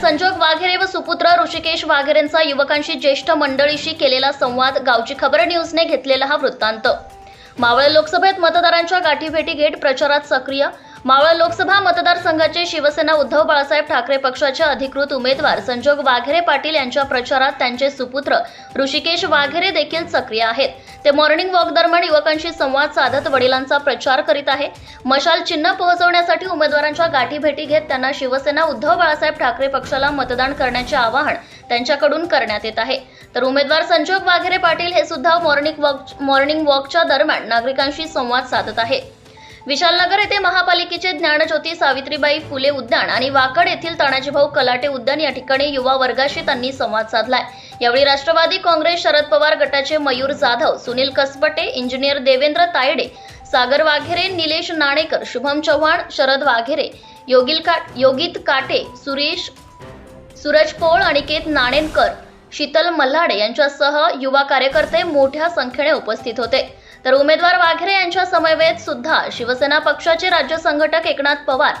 संजोग वाघेरे व सुपुत्र ऋषिकेश वाघेरेंचा युवकांशी ज्येष्ठ मंडळीशी केलेला संवाद गावची खबर न्यूजने घेतलेला हा वृत्तांत. मावळ लोकसभेत मतदारांच्या गाठीभेटी घेत प्रचारात सक्रिय. मावळ लोकसभा मतदारसंघाचे शिवसेना उद्धव बाळासाहेब ठाकरे पक्षाचे अधिकृत उमेदवार संजोग वाघेरे पाटील यांच्या प्रचारात त्यांचे सुपुत्र ऋषिकेश वाघेरे देखील सक्रिय आहेत. ते मॉर्निंग वॉक दरम्यान युवकांशी संवाद साधत वडिलांचा प्रचार करीत आहे. मशाल चिन्ह पोहोचवण्यासाठी उमेदवारांच्या गाठीभेटी घेत त्यांना शिवसेना उद्धव बाळासाहेब ठाकरे पक्षाला मतदान करण्याचे आवाहन त्यांच्याकडून करण्यात येत आहे. तर उमेदवार संजोग वाघेरे पाटील हे सुद्धा मॉर्निंग वॉक मॉर्निंग वॉकच्या दरम्यान नागरिकांशी संवाद साधत आहे. विशालनगर येथे महापालिकेचे ज्ञानज्योती सावित्रीबाई फुले उद्यान आणि वाकड येथील तानाजीभाऊ कलाटे उद्यान या ठिकाणी युवा वर्गाशी त्यांनी संवाद साधलाय. यावेळी राष्ट्रवादी काँग्रेस शरद पवार गटाचे मयूर जाधव सुनील कसबटे इंजिनियर देवेंद्र तायडे सागर वाघेरे निलेश नाणेकर शुभम चव्हाण शरद वाघेरे योगिल का योगित काटे सुरेश सूरज पोळ अनिकेत नाणेनकर शीतल मल्हाडे यांच्यासह युवा कार्यकर्ते मोठ्या संख्येने उपस्थित होते. तर उमेदवार वाघेरे यांच्या समवेत सुद्धा शिवसेना पक्षाचे राज्य संघटक एकनाथ पवार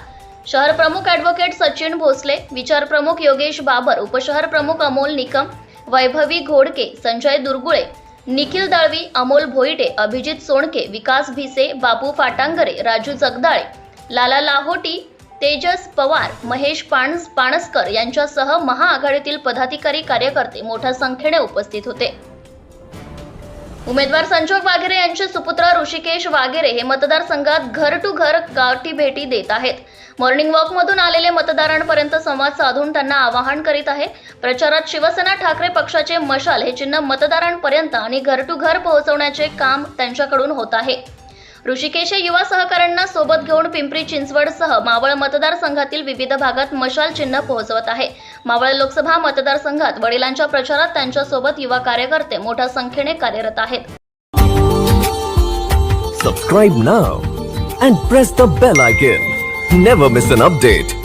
शहर प्रमुख ॲडव्होकेट सचिन भोसले विचार प्रमुख योगेश बाबर उपशहर प्रमुख अमोल निकम वैभवी घोडके संजय दुर्गुळे निखिल दळवी अमोल भोईटे अभिजित सोणके विकास भिसे बापू फाटांगरे राजू जगदाळे लाला लाहोटी तेजस पवार महेश पाणस पाणसकर यांच्यासह महाआघाडीतील पदाधिकारी कार्यकर्ते मोठ्या संख्येने उपस्थित होते. उमेदवार संजोग वाघेरे यांचे सुपुत्र ऋषिकेश वाघेरे हे मतदारसंघात घर टू घर गाठी भेटी देत आहेत. मॉर्निंग वॉकमधून आलेले मतदारांपर्यंत संवाद साधून त्यांना आवाहन करीत आहे. प्रचारात शिवसेना ठाकरे पक्षाचे मशाल हे चिन्ह मतदारांपर्यंत आणि घर टू घर पोहोचवण्याचे काम त्यांच्याकडून होत आहे. ऋषिकेश युवा सहकाऱ्यांना सोबत घेऊन पिंपरी चिंचवडसह मावळ मतदारसंघातील विविध भागात मशाल चिन्ह पोहोचवत आहे मावळ लोकसभा मतदारसंघात वडिलांच्या प्रचारात त्यांच्यासोबत युवा कार्यकर्ते मोठ्या संख्येने कार्यरत आहेत Subscribe now and press the bell icon. Never miss an update.